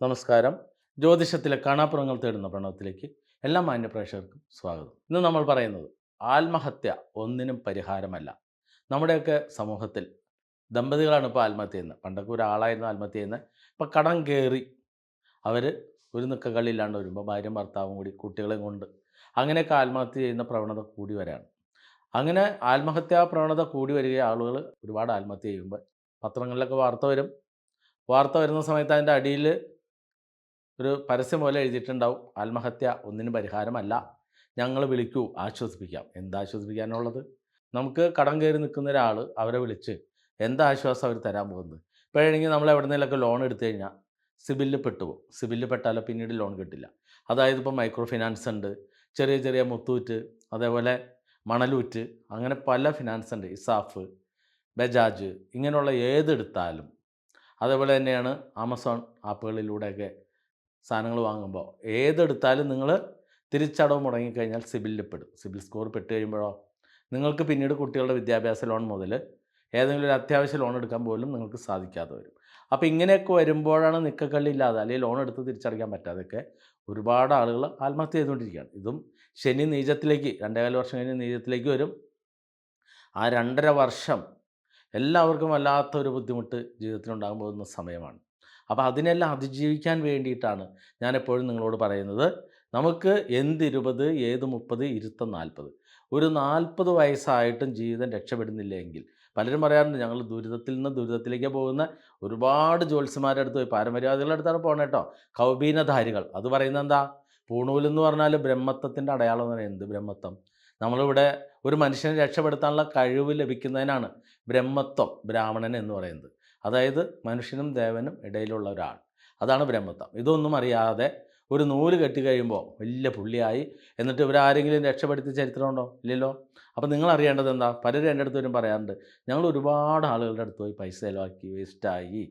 നമസ്കാരം. ജ്യോതിഷത്തിലെ കാണാപ്പുറങ്ങൾ തേടുന്ന പ്രണവത്തിലേക്ക് എല്ലാ മാന്യ പ്രേക്ഷകർക്കും സ്വാഗതം. ഇന്ന് നമ്മൾ പറയുന്നത് ആത്മഹത്യ ഒന്നിനും പരിഹാരമല്ല. നമ്മുടെയൊക്കെ സമൂഹത്തിൽ ദമ്പതികളാണ് ഇപ്പോൾ ആത്മഹത്യ ചെയ്യുന്നത്. പണ്ടൊക്കെ ഒരാളായിരുന്നു ആത്മഹത്യ ചെയ്യുന്നത്. ഇപ്പം കടം കയറി അവർ ഒരു നിക്കകളില്ലാണ്ട് വരുമ്പോൾ ഭാര്യയും ഭർത്താവും കൂടി കുട്ടികളെയും കൊണ്ട് അങ്ങനെയൊക്കെ ആത്മഹത്യ ചെയ്യുന്ന പ്രവണത കൂടി വരാണ്. അങ്ങനെ ആത്മഹത്യാ പ്രവണത കൂടി വരിക ആളുകൾ ഒരുപാട് ആത്മഹത്യ ചെയ്യുമ്പോൾ പത്രങ്ങളിലൊക്കെ വാർത്ത വരും. വാർത്ത വരുന്ന സമയത്ത് അതിന്റെ അടിയിൽ ഒരു പരസ്യം പോലെ എഴുതിയിട്ടുണ്ടാവും. ആത്മഹത്യ ഒന്നിനും പരിഹാരമല്ല. ഞങ്ങൾ വിളിക്കൂ. ആശ്വസിപ്പിക്കാം. എന്താ ആശ്വസിപ്പിക്കാനുള്ളത്? നമുക്ക് കടം കയറി നിൽക്കുന്ന ഒരാൾ അവരെ വിളിച്ച് എന്താ ആശ്വാസം അവർ തരാൻ പോകുന്നത്? ഇപ്പോഴാണെങ്കിൽ നമ്മൾ എവിടെ നിന്നെങ്കിലൊക്കെ ലോൺ എടുത്തു കഴിഞ്ഞാൽ സിബിലിൽ പെട്ടുപോകും സിബിലിൽ പെട്ടാലോ പിന്നീട് ലോൺ കിട്ടില്ല. അതായത് ഇപ്പോൾ മൈക്രോ ഫിനാൻസ് ഉണ്ട്. ചെറിയ ചെറിയ മുത്തൂറ്റ് അതേപോലെ മണലൂറ്റ് അങ്ങനെ പല ഫിനാൻസ് ഉണ്ട്. ഇസാഫ് ബജാജ് ഇങ്ങനെയുള്ള ഏതെടുത്താലും അതേപോലെ തന്നെയാണ് ആമസോൺ ആപ്പുകളിലൂടെയൊക്കെ സാധനങ്ങൾ വാങ്ങുമ്പോൾ ഏതെടുത്താലും നിങ്ങൾ തിരിച്ചടവ് മുടങ്ങിക്കഴിഞ്ഞാൽ സിബിലിൽ പെടും. സിബിൽ സ്കോർ പെട്ട് കഴിയുമ്പോഴോ? നിങ്ങൾക്ക് പിന്നീട് കുട്ടികളുടെ വിദ്യാഭ്യാസ ലോൺ മുതൽ ഏതെങ്കിലും ഒരു അത്യാവശ്യ ലോൺ എടുക്കാൻ പോലും നിങ്ങൾക്ക് സാധിക്കാതെ വരും. അപ്പോൾ ഇങ്ങനെയൊക്കെ വരുമ്പോഴാണ് നിക്കക്കള്ളി ഇല്ലാതെ അല്ലെങ്കിൽ ലോൺ എടുത്ത് തിരിച്ചടയ്ക്കാൻ പറ്റാതെയൊക്കെ ഒരുപാട് ആളുകൾ ആത്മഹത്യ ചെയ്തുകൊണ്ടിരിക്കുകയാണ്. ഇതും ശനി നീചത്തിലേക്ക് രണ്ടേകാല വർഷം കഴിഞ്ഞ് നീചത്തിലേക്ക് വരും. ആ രണ്ടര വർഷം എല്ലാവർക്കും വല്ലാത്തൊരു ബുദ്ധിമുട്ട് ജീവിതത്തിലുണ്ടാകുമ്പോൾ പോകുന്ന സമയമാണ്. അപ്പോൾ അതിനെല്ലാം അതിജീവിക്കാൻ വേണ്ടിയിട്ടാണ് ഞാൻ എപ്പോഴും നിങ്ങളോട് പറയുന്നത്. നമുക്ക് എന്ത് ഇരുപത് ഏത് മുപ്പത് ഇരുത്തം നാൽപ്പത് ഒരു നാൽപ്പത് വയസ്സായിട്ടും ജീവിതം രക്ഷപ്പെടുന്നില്ലെങ്കിൽ പലരും പറയാറുണ്ട് ഞങ്ങൾ ദുരിതത്തിൽ നിന്ന് ദുരിതത്തിലേക്ക് പോകുന്ന. ഒരുപാട് ജ്യോത്സ്യന്മാരുടെ അടുത്ത് പോയി പാരമ്പര്യവാദികളുടെ അടുത്താണ് പോകണം കേട്ടോ. കൗബീനധാരികൾ അത് പറയുന്നത് എന്താ? പൂണൂലെന്ന് പറഞ്ഞാൽ ബ്രഹ്മത്വത്തിന്റെ അടയാളം എന്ന് പറയുന്നത് ബ്രഹ്മത്വം? നമ്മളിവിടെ ഒരു മനുഷ്യനെ രക്ഷപ്പെടുത്താനുള്ള കഴിവ് ലഭിക്കുന്നതിനാണ് ബ്രഹ്മത്വം ബ്രാഹ്മണൻ എന്ന് പറയുന്നത്. അതായത് മനുഷ്യനും ദേവനും ഇടയിലുള്ള ഒരാൾ. അതാണ് ബ്രഹ്മത്വം. ഇതൊന്നും അറിയാതെ ഒരു നൂൽ കെട്ടി കഴിയുമ്പോൾ വലിയ പുള്ളിയായി എന്നിട്ട് ഇവരാരെങ്കിലും രക്ഷപ്പെടുത്തിയ ചരിത്രമുണ്ടോ ഇല്ലല്ലോ. അപ്പോൾ നിങ്ങൾ അറിയേണ്ടത് എന്താ? പലരും എന്റെ അടുത്ത് വരും പറയാറുണ്ട് ഞങ്ങൾ ഒരുപാട് ആളുകളുടെ അടുത്ത് പോയി പൈസ ചിലവാക്കി വേസ്റ്റായി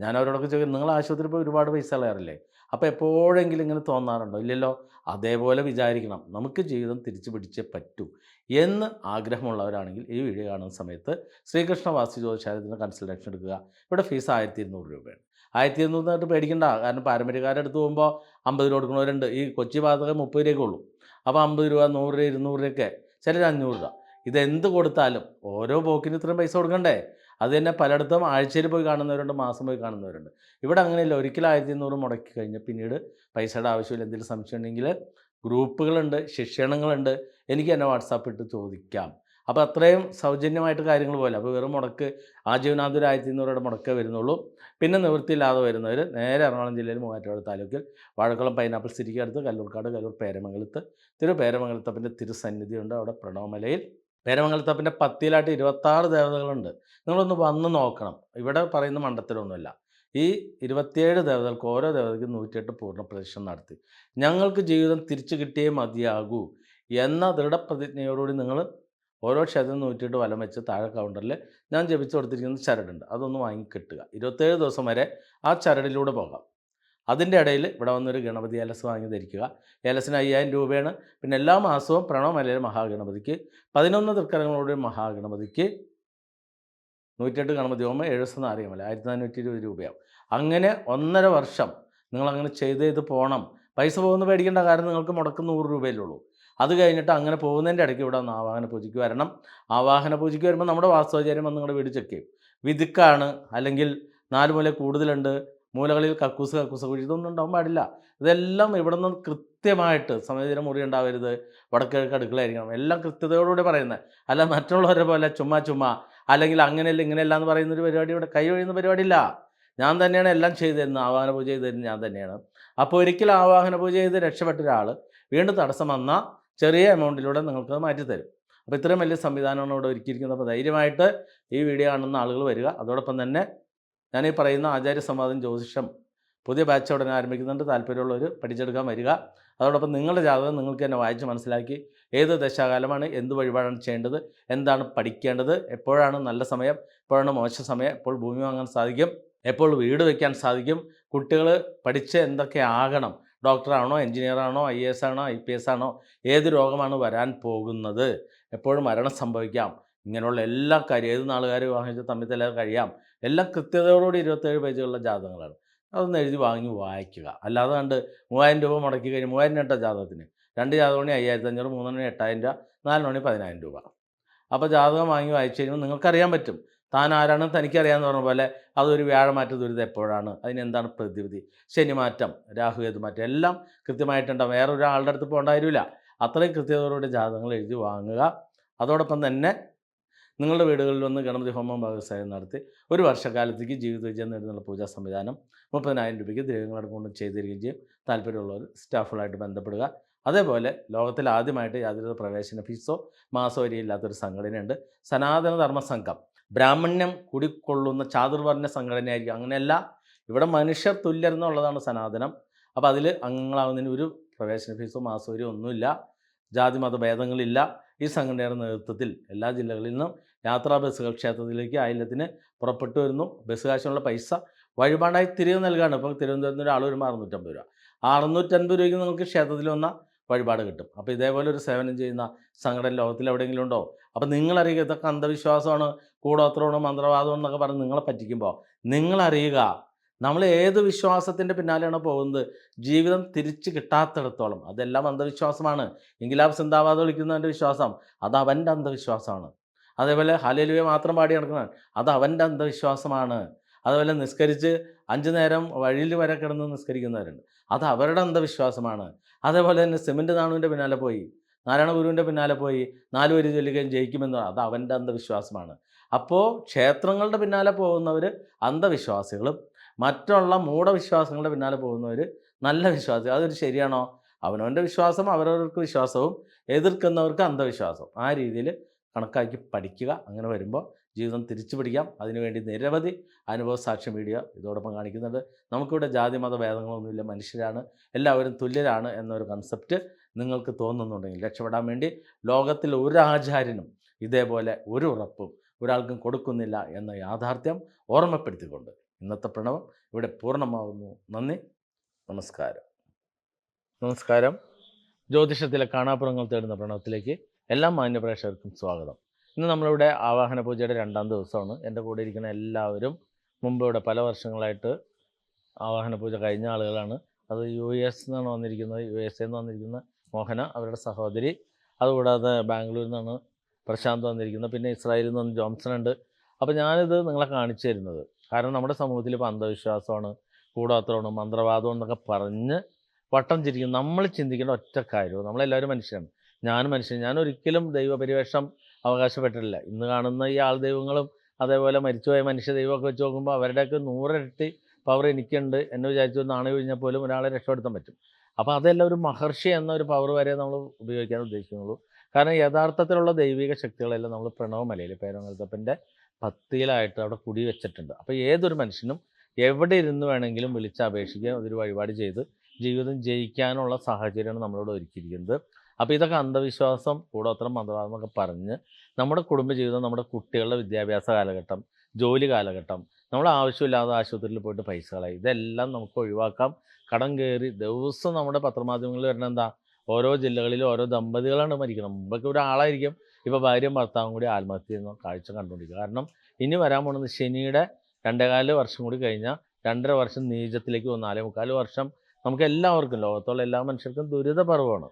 ഞാൻ അവരോടൊക്കെ ചോദിക്കും നിങ്ങൾ ആശുപത്രിയിൽ പോയി ഒരുപാട് പൈസ കളയാറില്ലേ? അപ്പോൾ എപ്പോഴെങ്കിലും ഇങ്ങനെ തോന്നാറുണ്ടോ? ഇല്ലല്ലോ അതേപോലെ വിചാരിക്കണം. നമുക്ക് ജീവിതം തിരിച്ചു പിടിച്ചേ പറ്റൂ എന്ന് ആഗ്രഹമുള്ളവരാണെങ്കിൽ ഈ വീഡിയോ കാണുന്ന സമയത്ത് ശ്രീകൃഷ്ണ വാസ്തു ജ്യോതിഷാലയത്തിന് കൺസൾട്ടേഷൻ എടുക്കുക. ഇവിടെ ഫീസ് ആയിരത്തി ഇരുന്നൂറ് രൂപയാണ്. ആയിരത്തി ഇരുന്നൂറ് എന്നിട്ട് പേടിക്കണ്ട. കാരണം പാരമ്പര്യക്കാരുടെ അടുത്ത് പോകുമ്പോൾ അമ്പത് രൂപ കൊടുക്കുന്നവരുണ്ട്. ഈ കൊച്ചി ഭാഗത്തൊക്കെ മുപ്പത് രൂപയൊക്കെ ഉള്ളൂ. അപ്പോൾ അമ്പത് രൂപ നൂറ് രൂപ ഇരുന്നൂറ് രൂപയൊക്കെ ചിലർ അഞ്ഞൂറ് രൂപ. ഇതെന്ത് കൊടുത്താലും ഓരോ ബോക്കിന് ഇത്രയും പൈസ കൊടുക്കണ്ടേ? അത് തന്നെ പലയിടത്തും ആഴ്ചയിൽ പോയി കാണുന്നവരുണ്ട് മാസം പോയി കാണുന്നവരുണ്ട്. ഇവിടെ അങ്ങനെയല്ല ഒരിക്കലും ആയിരത്തി ഇരുന്നൂറ് മുടക്കി കഴിഞ്ഞാൽ പിന്നീട് പൈസയുടെ ആവശ്യമില്ല എന്തെങ്കിലും സംശയം ഉണ്ടെങ്കിൽ ഗ്രൂപ്പുകളുണ്ട് ശിക്ഷണങ്ങളുണ്ട് എനിക്ക് തന്നെ വാട്സാപ്പ് ഇട്ട് ചോദിക്കാം. അപ്പോൾ അത്രയും സൗജന്യമായിട്ട് കാര്യങ്ങൾ പോലെ അപ്പോൾ വെറും മുടക്ക് ആജീവനാന്ത ഒരു ആയിരത്തി ഇരുന്നൂറ് രൂപയുടെ മുടക്കേ വരുന്നുള്ളൂ. പിന്നെ നിവൃത്തിയില്ലാതെ വരുന്നവർ നേരെ എറണാകുളം ജില്ലയിൽ മൂവാറ്റുപുഴ താലൂക്കിൽ വാഴക്കുളം പൈനാപ്പിൾ സിറ്റിക്ക് അടുത്ത് കല്ലൂർക്കാട് കല്ലൂർ പേരമംഗലത്ത് തിരു പേരമംഗലത്തപ്പിന്റെ തിരുസന്നിധിയുണ്ട്. അവിടെ പ്രണവമലയിൽ പേരമംഗലത്തപ്പന്റെ പത്തിയിലായിട്ട് ഇരുപത്താറ് ദേവതകളുണ്ട്. നിങ്ങളൊന്ന് വന്ന് നോക്കണം. ഇവിടെ പറയുന്ന മണ്ഡലത്തിലൊന്നുമില്ല. ഈ ഇരുപത്തിയേഴ് ദേവതകൾക്ക് ഓരോ ദേവതയ്ക്കും നൂറ്റിയെട്ട് പൂർണ പ്രദക്ഷിണം നടത്തി. ഞങ്ങൾക്ക് ജീവിതം തിരിച്ചു കിട്ടിയേ മതിയാകൂ എന്ന ദൃഢപ്രതിജ്ഞയോടുകൂടി നിങ്ങൾ ഓരോ ക്ഷേത്രം നൂറ്റിയെട്ട് വലം വെച്ച് താഴെ കൗണ്ടറിൽ ഞാൻ ജപിച്ചു കൊടുത്തിരിക്കുന്ന ചരടുണ്ട്. അതൊന്ന് വാങ്ങി കിട്ടുക ഇരുപത്തേഴ് ദിവസം വരെ ആ ചരടിലൂടെ പോകാം. അതിന്റെ ഇടയിൽ ഇവിടെ വന്നൊരു ഗണപതി ഏലസ് വാങ്ങി ധരിക്കുക ഏലസിന് അയ്യായിരം രൂപയാണ്. പിന്നെ എല്ലാ മാസവും പ്രണവമലയിലെ മഹാഗണപതിക്ക് പതിനൊന്ന് തൃക്കരങ്ങളോടെ മഹാഗണപതിക്ക് നൂറ്റെട്ട് ഗണപതി ഹോമം ഏഴ് ദിവസം നാറിയമല ആയിരത്തി നാനൂറ്റി ഇരുപത് രൂപയാവും. അങ്ങനെ ഒന്നര വർഷം നിങ്ങളങ്ങനെ ചെയ്ത് ചെയ്ത് പോകണം പൈസ പോകുന്ന പേടിക്കേണ്ട കാരണം നിങ്ങൾക്ക് മുടക്ക് നൂറ് ഉള്ളൂ. അത് കഴിഞ്ഞിട്ട് അങ്ങനെ പോകുന്നതിന്റെ ഇടയ്ക്ക് ഇവിടെ ഒന്ന് ആവാഹന പൂജയ്ക്ക് വരണം. ആവാഹന പൂജയ്ക്ക് വരുമ്പോൾ നമ്മുടെ വാസ്തവചാര്യം വന്ന് നിങ്ങളുടെ വീട് ചെക്ക് ചെയ്യും വിതുക്കാണ് അല്ലെങ്കിൽ നാല് മൂല കൂടുതലുണ്ട്. മൂലകളിൽ കക്കൂസ് കക്കൂസ് കുഴി ഇതൊന്നും ഉണ്ടാവാൻ പാടില്ല. ഇതെല്ലാം ഇവിടെ നിന്ന് കൃത്യമായിട്ട് സമയത്തിന് മുറി ഉണ്ടാവരുത്. വടക്കിഴക്ക് അടുക്കളയായിരിക്കണം. എല്ലാം കൃത്യതയോടുകൂടി പറയുന്നത്. അല്ല മറ്റുള്ളവരെ പോലെ ചുമ്മാ ചുമ്മാ. അല്ലെങ്കിൽ അങ്ങനെയല്ല ഇങ്ങനെയല്ല എന്ന് പറയുന്നൊരു പരിപാടി ഇവിടെ കൈ ഒഴിയുന്ന പരിപാടിയില്ല. ഞാൻ തന്നെയാണ് എല്ലാം ചെയ്തു തരുന്നത് ആവാഹന പൂജ ചെയ്തു തരുന്നത് ഞാൻ തന്നെയാണ്. അപ്പോൾ ഒരിക്കലും ആവാഹന പൂജ ചെയ്ത് രക്ഷപ്പെട്ട ഒരാൾ വീണ്ടും തടസ്സം വന്നാൽ ചെറിയ എമൗണ്ടിലൂടെ നിങ്ങൾക്ക് മാറ്റിത്തരും. അപ്പോൾ ഇത്രയും വലിയ സംവിധാനമാണ് ഇവിടെ ഒരുക്കിയിരിക്കുന്നത്. അപ്പോൾ ധൈര്യമായിട്ട് ഈ വീഡിയോ കാണുന്ന ആളുകൾ വരിക. അതോടൊപ്പം തന്നെ ഈ പറയുന്ന ആചാര്യ സംവാദം ജ്യോതിഷം പുതിയ ബാച്ച് ഉടനെ ആരംഭിക്കുന്നുണ്ട്. താല്പര്യമുള്ളവർ പഠിച്ചെടുക്കാൻ വരിക. അതോടൊപ്പം നിങ്ങളുടെ ജാതകം നിങ്ങൾക്ക് തന്നെ വായിച്ച് മനസ്സിലാക്കി ഏത് ദശാകാലമാണ് എന്ത് വഴിപാടാണ് ചെയ്യേണ്ടത് എന്താണ് പഠിക്കേണ്ടത് എപ്പോഴാണ് നല്ല സമയം എപ്പോഴാണ് മോശ സമയം എപ്പോൾ ഭൂമി വാങ്ങാൻ സാധിക്കും എപ്പോൾ വീട് വയ്ക്കാൻ സാധിക്കും കുട്ടികൾ പഠിച്ച് എന്തൊക്കെ ആകണം ഡോക്ടറാണോ എഞ്ചിനീയറാണോ ഐ എസ് ആണോ ഐ പി എസ് ആണോ ഏത് രോഗമാണ് വരാൻ പോകുന്നത് എപ്പോഴും മരണം സംഭവിക്കാം. ഇങ്ങനെയുള്ള എല്ലാ കാര്യം ഏത് നാളുകാർ ചെയ്ത് തമ്മിൽ തല കഴിയാം. എല്ലാം കൃത്യതയോടുകൂടി ഇരുപത്തേഴ് പേജുകളുള്ള ജാതകങ്ങളാണ്. അതൊന്ന് എഴുതി വാങ്ങി വായിക്കുക. അല്ലാതെ കണ്ട് മൂവായിരം രൂപ മുടക്കി കഴിഞ്ഞ് മൂവായിരം രൂപ ജാതകത്തിന്. രണ്ട് ജാതകമണി അയ്യായിരത്തി അഞ്ഞൂറ് മൂന്നെണ്ണി എട്ടായിരം രൂപ നാലെണ്ണി പതിനായിരം രൂപ. അപ്പോൾ ജാതകം വാങ്ങി വായിച്ചു കഴിയുമ്പോൾ നിങ്ങൾക്കറിയാൻ പറ്റും. താൻ ആരാണെന്ന് തനിക്കറിയാമെന്ന് പറഞ്ഞ പോലെ അതൊരു വ്യാഴമാറ്റ ദുരിതം എപ്പോഴാണ്? അതിനെന്താണ് പ്രതിവിധി? ശനിമാറ്റം രാഹുകേതു മാറ്റം എല്ലാം കൃത്യമായിട്ടുണ്ടാവും. വേറെ ഒരാളുടെ അടുത്ത് പോകേണ്ട അത്രയും കൃത്യതയോടുകൂടി ജാതകങ്ങൾ എഴുതി വാങ്ങുക. അതോടൊപ്പം തന്നെ നിങ്ങളുടെ വീടുകളിൽ വന്ന് ഗണപതി ഹോമം വ്യവസായം നടത്തി ഒരു വർഷക്കാലത്തേക്ക് ജീവിത വിജയം നേടുന്നുള്ള പൂജാ സംവിധാനം മുപ്പതിനായിരം രൂപയ്ക്ക് ദ്രവ്യങ്ങളെ കൊണ്ട് ചെയ്തു തരികയും ചെയ്യും. താല്പര്യമുള്ളവർ സ്റ്റാഫുകളായിട്ട് ബന്ധപ്പെടുക. അതേപോലെ ലോകത്തിൽ ആദ്യമായിട്ട് യാതൊരു പ്രവേശന ഫീസോ മാസവരിയോ ഇല്ലാത്തൊരു സംഘടനയുണ്ട്. സനാതന ധർമ്മ സംഘം ബ്രാഹ്മണ്യം കുടിക്കൊള്ളുന്ന ചാതുർവർണ സംഘടനയായിരിക്കും. അങ്ങനെയല്ല ഇവിടെ മനുഷ്യർ തുല്യർ എന്നുള്ളതാണ് സനാതനം. അപ്പോൾ അതിൽ അംഗങ്ങളാവുന്നതിന് ഒരു പ്രവേശന ഫീസോ മാസവരിയോ ഒന്നുമില്ല. ജാതി മത ഭേദങ്ങളില്ല ഈ സംഘടനയുടെ നേതൃത്വത്തിൽ എല്ലാ ജില്ലകളിൽ നിന്നും യാത്രാ ബസ്സുകൾ ക്ഷേത്രത്തിലേക്ക് ആയില്ലത്തിന് പുറപ്പെട്ടു വരുന്നു. ബസ് കാശിനുള്ള പൈസ വഴിപാടായി തിരികെ നൽകുകയാണ് ഇപ്പോൾ തിരുവനന്തപുരത്ത് ഒരാൾ വരുമ്പോൾ അറുന്നൂറ്റമ്പത് രൂപ. അറുന്നൂറ്റൻപത് രൂപയ്ക്ക് നിങ്ങൾക്ക് ക്ഷേത്രത്തിൽ വന്ന വഴിപാട് കിട്ടും. അപ്പോൾ ഇതേപോലെ ഒരു സേവനം ചെയ്യുന്ന സംഘടന ലോകത്തിൽ എവിടെയെങ്കിലും ഉണ്ടോ? അപ്പോൾ നിങ്ങളറിയുക ഇതൊക്കെ അന്ധവിശ്വാസമാണ് കൂടോത്രമാണ് മന്ത്രവാദമാണെന്നൊക്കെ പറഞ്ഞ് നിങ്ങളെ പറ്റിക്കുമ്പോൾ നിങ്ങളറിയുക നമ്മൾ ഏത് വിശ്വാസത്തിന്റെ പിന്നാലെയാണ് പോകുന്നത്? ജീവിതം തിരിച്ചു കിട്ടാത്തിടത്തോളം. അതെല്ലാം അന്ധവിശ്വാസമാണ്. ഇംഗിലാബ് സിന്താവാദം വിളിക്കുന്നവന്റെ വിശ്വാസം അത് അവന്റെ അന്ധവിശ്വാസമാണ്. അതേപോലെ ഹലലുവെ മാത്രം പാടി നടക്കുന്നതാണ് അത് അവന്റെ അന്ധവിശ്വാസമാണ്. അതുപോലെ നിസ്കരിച്ച് അഞ്ച് നേരം വഴിയിൽ വരെ കിടന്ന് നിസ്കരിക്കുന്നവരുണ്ട്. അത് അവരുടെ അന്ധവിശ്വാസമാണ്. അതേപോലെ തന്നെ സിമന്റ് നാണുവിന്റെ പിന്നാലെ പോയി. നാരായണ ഗുരുവിന്റെ പിന്നാലെ പോയി. നാല് വരി ചൊല്ലുകയും ജയിക്കുമെന്ന് അത് അവന്റെ അന്ധവിശ്വാസമാണ്. അപ്പോൾ ക്ഷേത്രങ്ങളുടെ പിന്നാലെ പോകുന്നവർ അന്ധവിശ്വാസികളും മറ്റുള്ള മൂഢവിശ്വാസങ്ങളുടെ പിന്നാലെ പോകുന്നവർ നല്ല വിശ്വാസി. അതൊരു ശരിയാണോ? അവനവന്റെ വിശ്വാസം അവരവർക്ക് വിശ്വാസവും എതിർക്കുന്നവർക്ക് അന്ധവിശ്വാസവും. ആ രീതിയിൽ കണക്കാക്കി പഠിക്കുക. അങ്ങനെ വരുമ്പോൾ ജീവിതം തിരിച്ചു പിടിക്കാം അതിനുവേണ്ടി നിരവധി അനുഭവ സാക്ഷ്യം വീഡിയോ ഇതോടൊപ്പം കാണിക്കുന്നുണ്ട്. നമുക്കിവിടെ ജാതി മത ഭേദങ്ങളൊന്നുമില്ല. മനുഷ്യരാണ്. എല്ലാവരും തുല്യരാണ് എന്നൊരു കൺസെപ്റ്റ് നിങ്ങൾക്ക് തോന്നുന്നുണ്ടെങ്കിൽ രക്ഷപ്പെടാൻ വേണ്ടി ലോകത്തിൽ ഒരു ആചാര്യനും ഇതേപോലെ ഒരു ഉറപ്പും ഒരാൾക്കും കൊടുക്കുന്നില്ല എന്ന യാഥാർത്ഥ്യം ഓർമ്മപ്പെടുത്തിക്കൊണ്ട് ഇന്നത്തെ പ്രണവം ഇവിടെ പൂർണമാവുന്നു. നന്ദി. നമസ്കാരം. നമസ്കാരം. ജ്യോതിഷത്തിലെ കാണാപ്പുറങ്ങൾ തേടുന്ന പ്രണവത്തിലേക്ക് എല്ലാ മാന്യപ്രേക്ഷകർക്കും സ്വാഗതം. ഇന്ന് നമ്മളിവിടെ ആവാഹന പൂജയുടെ രണ്ടാം ദിവസമാണ്. എന്റെ കൂടെ ഇരിക്കുന്ന എല്ലാവരും മുമ്പ് ഇവിടെ പല വർഷങ്ങളായിട്ട് ആവാഹന പൂജ കഴിഞ്ഞ ആളുകളാണ്. അത് യു എസ് നിന്നാണ് വന്നിരിക്കുന്നത്. യു എസ് എന്ന് വന്നിരിക്കുന്ന മോഹന അവരുടെ സഹോദരി. അതുകൂടാതെ ബാംഗ്ലൂരിൽ നിന്നാണ് പ്രശാന്ത് വന്നിരിക്കുന്നത്. പിന്നെ ഇസ്രായേലിൽ നിന്ന് ജോൺസൺ ഉണ്ട്. അപ്പോൾ ഞാനിത് നിങ്ങളെ കാണിച്ചു തരുന്നത്. കാരണം നമ്മുടെ സമൂഹത്തിൽ ഇപ്പോൾ അന്ധവിശ്വാസമാണ് കൂടാത്രമാണ് മന്ത്രവാദം എന്നൊക്കെ പറഞ്ഞ് വട്ടം ചിരിക്കും. നമ്മൾ ചിന്തിക്കേണ്ട ഒറ്റ കാര്യവും നമ്മളെല്ലാവരും മനുഷ്യരാണ്. ഞാനും മനുഷ്യൻ. ഞാൻ ഒരിക്കലും ദൈവപരിവേഷം അവകാശപ്പെട്ടിട്ടില്ല. ഇന്ന് കാണുന്ന ഈ ആൾ ദൈവങ്ങളും അതേപോലെ മരിച്ചുപോയ മനുഷ്യ ദൈവമൊക്കെ വെച്ച് നോക്കുമ്പോൾ അവരുടെയൊക്കെ നൂറിരട്ടി പവർ എനിക്കുണ്ട്. എന്നെ വിചാരിച്ചു നാണയം കഴിഞ്ഞാൽ പോലും ഒരാളെ രക്ഷപ്പെടുത്താൻ പറ്റും. അപ്പോൾ അതെല്ലാം ഒരു മഹർഷി എന്ന ഒരു പവർ വരെ നമ്മൾ ഉപയോഗിക്കാൻ ഉദ്ദേശിക്കുന്നുള്ളൂ. കാരണം യഥാർത്ഥത്തിലുള്ള ദൈവിക ശക്തികളെല്ലാം നമ്മൾ പ്രണവമലയിൽ പേരങ്ങൽത്തപ്പന്റെ പത്തിയിലായിട്ട് അവിടെ കുടി വെച്ചിട്ടുണ്ട്. അപ്പോൾ ഏതൊരു മനുഷ്യനും എവിടെ ഇരുന്ന് വേണമെങ്കിലും വിളിച്ച് അപേക്ഷിക്കുക അതൊരു വഴിപാട് ചെയ്ത് ജീവിതം ജയിക്കാനുള്ള സാഹചര്യമാണ് നമ്മളോട് ഒരുക്കിയിരിക്കുന്നത്. അപ്പോൾ ഇതൊക്കെ അന്ധവിശ്വാസം കൂടോത്രം മന്ത്രവാദം എന്നൊക്കെ പറഞ്ഞ് നമ്മുടെ കുടുംബജീവിതം നമ്മുടെ കുട്ടികളുടെ വിദ്യാഭ്യാസ കാലഘട്ടം ജോലി കാലഘട്ടം നമ്മൾ ആവശ്യമില്ലാതെ ആശുപത്രിയിൽ പോയിട്ട് പൈസ കളയും ഇതെല്ലാം നമുക്ക് ഒഴിവാക്കാം. കടം കയറി ദിവസം നമ്മുടെ പത്രമാധ്യമങ്ങളിൽ വരുന്ന എന്താ? ഓരോ ജില്ലകളിലും ഓരോ ദമ്പതികളാണ് മരിക്കുന്നത്. മുമ്പൊക്കെ ഒരാളായിരിക്കും. ഇപ്പോൾ ഭാര്യയും ഭർത്താവും കൂടി ആത്മഹത്യ ചെയ്യുന്ന കാഴ്ച കണ്ടുകൊണ്ടിരിക്കുക. കാരണം ഇനി വരാൻ പോകുന്നത് ശനിയുടെ രണ്ടേകാൽ വർഷം കൂടി കഴിഞ്ഞാൽ രണ്ടര വർഷം നീചത്തിലേക്ക് പോകും നാലേ മുക്കാൽ വർഷം നമുക്ക് എല്ലാവർക്കും ലോകത്തുള്ള എല്ലാ മനുഷ്യർക്കും ദുരിത പർവമാണ്.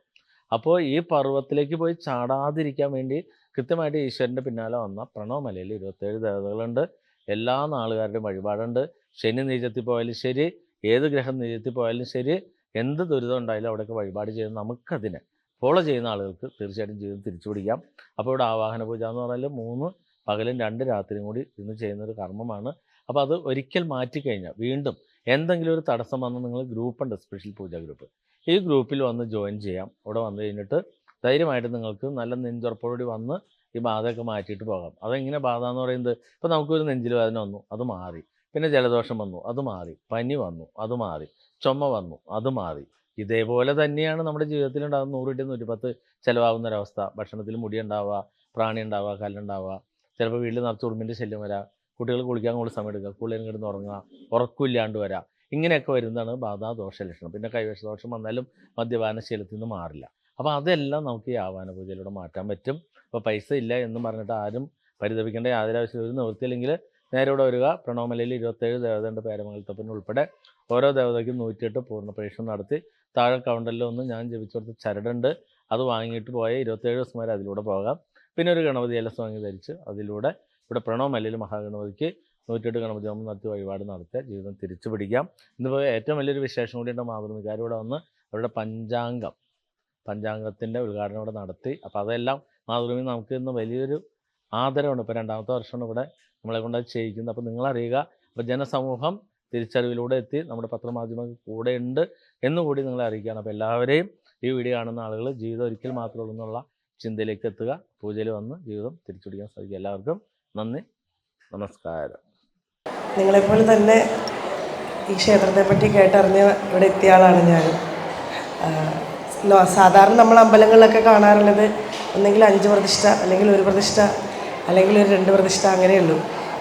അപ്പോൾ ഈ പർവത്തിലേക്ക് പോയി ചാടാതിരിക്കാൻ വേണ്ടി കൃത്യമായിട്ട് ഈശ്വരന്റെ പിന്നാലെ വന്ന പ്രണവമലയിൽ ഇരുപത്തേഴ് ദേവതകളുണ്ട്. എല്ലാ നാളുകാരുടെയും വഴിപാടുണ്ട്. ശനി നീചത്തിൽ പോയാലും ശരി ഏത് ഗ്രഹം നീചത്തിൽ പോയാലും ശരി എന്ത് ദുരിതം ഉണ്ടായാലും അവിടെയൊക്കെ വഴിപാട് ചെയ്ത് നമുക്കതിനെ ഫോളോ ചെയ്യുന്ന ആളുകൾക്ക് തീർച്ചയായിട്ടും ജീവിതം തിരിച്ചു പിടിക്കാം അപ്പോൾ ഇവിടെ ആവാഹന പൂജ എന്ന് പറഞ്ഞാൽ മൂന്ന് പകലും രണ്ട് രാത്രിയും കൂടി ഇന്ന് ചെയ്യുന്നൊരു കർമ്മമാണ്. അപ്പോൾ അത് ഒരിക്കൽ മാറ്റിക്കഴിഞ്ഞാൽ വീണ്ടും എന്തെങ്കിലും ഒരു തടസ്സം വന്ന് നിങ്ങൾ ഗ്രൂപ്പുണ്ട് സ്പെഷ്യൽ പൂജ ഗ്രൂപ്പ് ഈ ഗ്രൂപ്പിൽ വന്ന് ജോയിൻ ചെയ്യാം. ഇവിടെ വന്നു കഴിഞ്ഞിട്ട് ധൈര്യമായിട്ട് നിങ്ങൾക്ക് നല്ല നെഞ്ചുറപ്പോടുകൂടി വന്ന് ഈ ബാധയൊക്കെ മാറ്റിയിട്ട് പോകാം. അതെങ്ങനെ ബാധ എന്ന് പറയുന്നത്? ഇപ്പോൾ നമുക്കൊരു നെഞ്ചിൽ വേദന വന്നു അത് മാറി. പിന്നെ ജലദോഷം വന്നു അത് മാറി. പനി വന്നു അത് മാറി. ചുമ വന്നു അത് മാറി. ഇതേപോലെ തന്നെയാണ് നമ്മുടെ ജീവിതത്തിൽ ഉണ്ടാകുന്ന നൂറ് കിട്ടിയ നൂറ്റിപ്പത്ത് ചിലവാകുന്ന ഒരവസ്ഥ. ഭക്ഷണത്തിൽ മുടി ഉണ്ടാവുക പ്രാണി ഉണ്ടാവുക കല്ലുണ്ടാവുക ചിലപ്പോൾ വീട്ടിൽ നിറച്ച് ഉറുമ്പിന്റെ ശല്യം വരാം. കുട്ടികൾ കുളിക്കാൻ കൂടുതൽ സമയം എടുക്കുക. കൂടുതൽ കിടന്ന് ഉറങ്ങുക. ഉറക്കമില്ലാണ്ട് വരാം. ഇങ്ങനെയൊക്കെ വരുന്നതാണ് ബാധാദോഷ ലക്ഷണം. പിന്നെ കൈവശദോഷം വന്നാലും മദ്യപാന ശീലത്തിൽ നിന്ന് മാറില്ല. അപ്പോൾ അതെല്ലാം നമുക്ക് ഈ ആവാന പൂജയിലൂടെ മാറ്റാൻ പറ്റും. അപ്പോൾ പൈസ ഇല്ല എന്ന് പറഞ്ഞിട്ട് ആരും പരിതപിക്കേണ്ട യാതൊരു ആവശ്യമില്ല ഒരു നേരെ ഇവിടെ വരിക. പ്രണവമലയിൽ ഇരുപത്തേഴ് ദേവതയുടെ പേരമംഗലത്തപ്പൻ ഉൾപ്പെടെ ഓരോ ദേവതയ്ക്കും നൂറ്റിയെട്ട് പൂർണ പരീക്ഷണം നടത്തി താഴെ കൗണ്ടറിൽ ഒന്ന് ഞാൻ ജപിച്ചു കൊടുത്ത ചരടുണ്ട്. അത് വാങ്ങിയിട്ട് പോയ ഇരുപത്തേഴ് ദിവസം വരെ അതിലൂടെ പോകാം. പിന്നെ ഒരു ഗണപതി എലസ് വാങ്ങി ധരിച്ച് അതിലൂടെ ഇവിടെ പ്രണവമലയിൽ മഹാഗണപതിക്ക് നൂറ്റെട്ട് ഗണപതി ഹോമം നടത്തി വഴിപാട് നടത്തിയ ജീവിതം തിരിച്ചു പിടിക്കാം. ഇന്നിപ്പോൾ ഏറ്റവും വലിയൊരു വിശേഷം കൂടിയുണ്ട് മാതൃമികാർ ഇവിടെ വന്ന് അവരുടെ പഞ്ചാംഗം പഞ്ചാംഗത്തിന്റെ ഉദ്ഘാടനം ഇവിടെ നടത്തി. അപ്പോൾ അതെല്ലാം മാതൃഭൂമി നമുക്ക് ഇന്ന് വലിയൊരു ആദരവുണ്ട് ഇപ്പോൾ രണ്ടാമത്തെ വർഷമാണ് ഇവിടെ നമ്മളെ കൊണ്ട് ചെയ്യിക്കുന്നത്. അപ്പോൾ നിങ്ങളറിയുക അപ്പോൾ ജനസമൂഹം തിരിച്ചറിവിലൂടെ എത്തി നമ്മുടെ പത്രമാധ്യമങ്ങൾ കൂടെ ഉണ്ട് എന്നുകൂടി നിങ്ങളെ അറിയിക്കുകയാണ്. അപ്പോൾ എല്ലാവരെയും ഈ വീഡിയോ കാണുന്ന ആളുകൾ ജീവിതം ഒരിക്കൽ മാത്രമേ ഉള്ളൂ എന്നുള്ള ചിന്തയിലേക്ക് എത്തുക. പൂജയിൽ വന്ന് ജീവിതം തിരിച്ചുപിടിക്കാൻ സാധിക്കും എല്ലാവർക്കും നന്ദി. നമസ്കാരം. നിങ്ങളെപ്പോലെ തന്നെ ഈ ക്ഷേത്രത്തെപ്പറ്റി കേട്ടറിഞ്ഞ് ഇവിടെ എത്തിയ ആളാണ് ഞാൻ. സാധാരണ നമ്മൾ അമ്പലങ്ങളിലൊക്കെ കാണാറുള്ളത് ഒന്നെങ്കിൽ അഞ്ച് പ്രതിഷ്ഠ അല്ലെങ്കിൽ ഒരു പ്രതിഷ്ഠ അല്ലെങ്കിൽ ഒരു രണ്ട് പ്രതിഷ്ഠ അങ്ങനെയുള്ളൂ